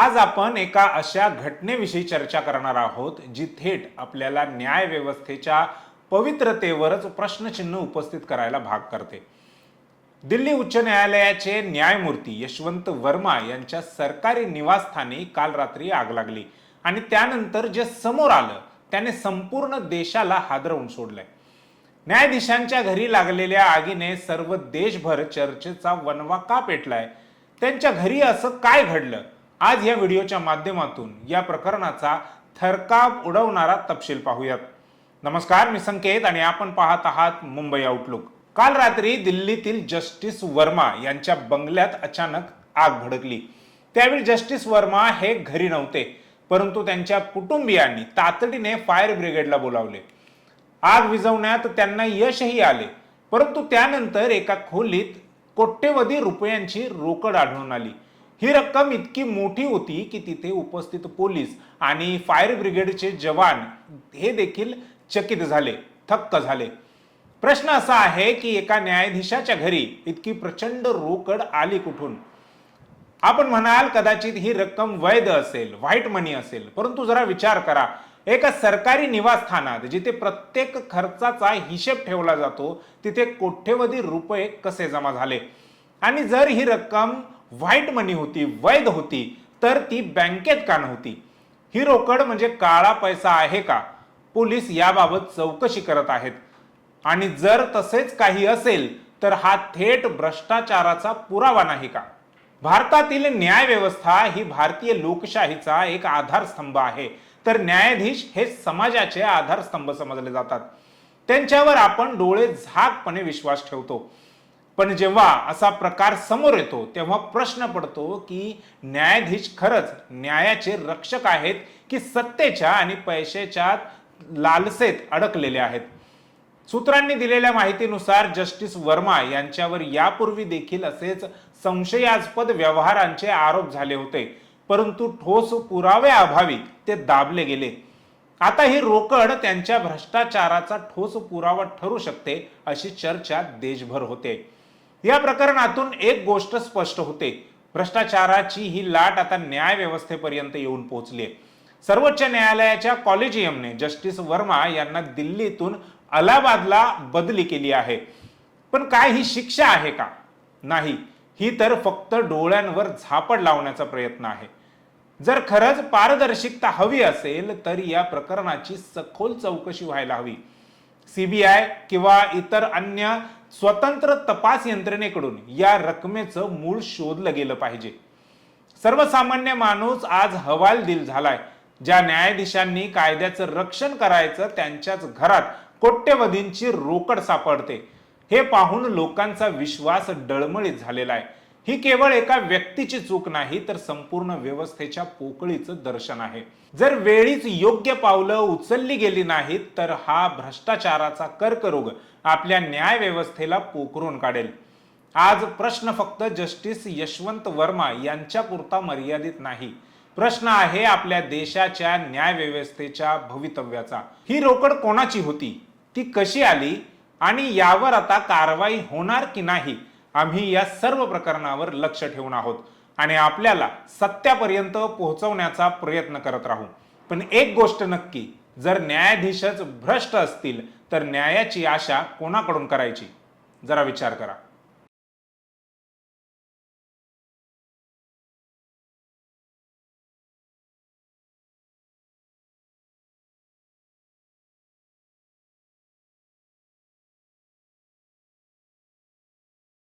आज आपण एका अशा घटनेविषयी चर्चा करणार आहोत जी थेट आपल्याला न्याय व्यवस्थेच्या पवित्रतेवरच प्रश्नचिन्ह उपस्थित करायला भाग करते. दिल्ली उच्च न्यायालयाचे न्यायमूर्ती यशवंत वर्मा यांच्या सरकारी निवासस्थानी काल रात्री आग लागली आणि त्यानंतर जे समोर आलं त्याने संपूर्ण देशाला हादरवून सोडलंय. न्यायाधीशांच्या घरी लागलेल्या आगीने सर्व देशभर चर्चेचा वनवा का पेटलाय? त्यांच्या घरी असं काय घडलं? आज या व्हिडिओच्या माध्यमातून या प्रकरणाचा थरकाप उडवणारा तपशील पाहूयात. नमस्कार मी संकेत आणि आपण पाहत आहात मुंबई आउटलुक काल रात्री दिल्लीतील जस्टिस वर्मा यांच्या बंगल्यात अचानक आग भडकली. त्यावेळी जस्टिस वर्मा हे घरी नव्हते परंतु त्यांच्या कुटुंबियांनी तातडीने फायर ब्रिगेडला बोलावले. आग विझवण्यात त्यांना यशही आले परंतु त्यानंतर एका खोलीत कोट्यवधी रुपयांची रोकड आढळून आली. ही रक्कम इतकी मोठी होती की तिथे उपस्थित पोलीस आणि फायर ब्रिगेडचे जवान हे देखील चकित झाले थक्क झाले. प्रश्न असा आहे की एका न्यायाधीशाच्या घरी इतकी प्रचंड रोकड आली कुठून? आपण म्हणाल कदाचित ही रक्कम वैध असेल व्हाईट मनी असेल परंतु जरा विचार करा. एका सरकारी निवासस्थानात जिथे प्रत्येक खर्चाचा हिशेब ठेवला जातो तिथे कोट्यवधी रुपये कसे जमा झाले? आणि जर ही रक्कम व्हाईट मनी होती वैध होती तर ती बँकेत का नव्हती ही रोकड म्हणजे काळा पैसा आहे का? पोलीस याबाबत चौकशी करत आहेत. आणि जर तसेच काही असेल तर हा थेट भ्रष्टाचाराचा पुरावा नाही का? भारतातील न्याय व्यवस्था ही भारतीय लोकशाहीचा एक आधारस्तंभ आहे. तर न्यायाधीश हे समाजाचे आधारस्तंभ समजले जातात. त्यांच्यावर आपण डोळे झाकपणे विश्वास ठेवतो. पण जेव्हा असा प्रकार समोर येतो तेव्हा प्रश्न पडतो की न्यायाधीश खरंच न्यायाचे रक्षक आहेत की सत्तेच्या आणि पैशाच्या लालसेत अडकलेले आहेत? सूत्रांनी दिलेल्या माहितीनुसार जस्टिस वर्मा यांच्यावर यापूर्वी देखील असेच संशयास्पद व्यवहारांचे आरोप झाले होते परंतु ठोस पुरावे अभावी ते दाबले गेले. आता ही रोकड त्यांच्या भ्रष्टाचाराचा ठोस पुरावा ठरू शकते अशी चर्चा देशभर होते. या प्रकरणातून एक गोष्ट स्पष्ट होते. भ्रष्टाचाराची ही लाट आता न्याय व्यवस्थेपर्यंत येऊन पोहोचली आहे. सर्वोच्च न्यायालयाच्या कॉलेजियमने जस्टिस वर्मा यांना दिल्लीतून अलाहाबादला बदली केली आहे. पण काय ही शिक्षा आहे का? नाही. ही तर फक्त डोळ्यांवर झापड लावण्याचा प्रयत्न आहे. जर खरंच पारदर्शकता हवी असेल तर या प्रकरणाची सखोल चौकशी व्हायला हवी. सीबीआय किंवा इतर अन्य स्वतंत्र तपास यंत्रणेकडून या रकमेचं मूळ शोधलं गेलं पाहिजे. सर्वसामान्य माणूस आज हवाल दिल झालाय. ज्या न्यायाधीशांनी कायद्याचं रक्षण करायचं त्यांच्याच घरात कोट्यवधींची रोकड सापडते. हे पाहून लोकांचा विश्वास डळमळीत झालेला आहे. ही केवळ एका व्यक्तीची चूक नाही तर संपूर्ण व्यवस्थेच्या पोकळीचं दर्शन आहे. जर वेळीच योग्य पावलं उचलली गेली नाहीत तर हा भ्रष्टाचाराचा कर्करोग आपल्या न्याय व्यवस्थेला पोखरून काढेल. आज प्रश्न फक्त जस्टिस यशवंत वर्मा यांच्या पुरता मर्यादित नाही. प्रश्न आहे आपल्या देशाच्या न्याय व्यवस्थेच्या भवितव्याचा. ही रोकड कोणाची होती? ती कशी आली? आणि यावर आता कारवाई होणार की नाही? आम्ही या सर्व प्रकरणावर लक्ष ठेवून आहोत आणि आपल्याला सत्यापर्यंत पोहोचवण्याचा प्रयत्न करत राहू. पण एक गोष्ट नक्की जर न्यायाधीशच भ्रष्ट असतील तर न्यायाची आशा कोणाकडून करायची? जरा विचार करा.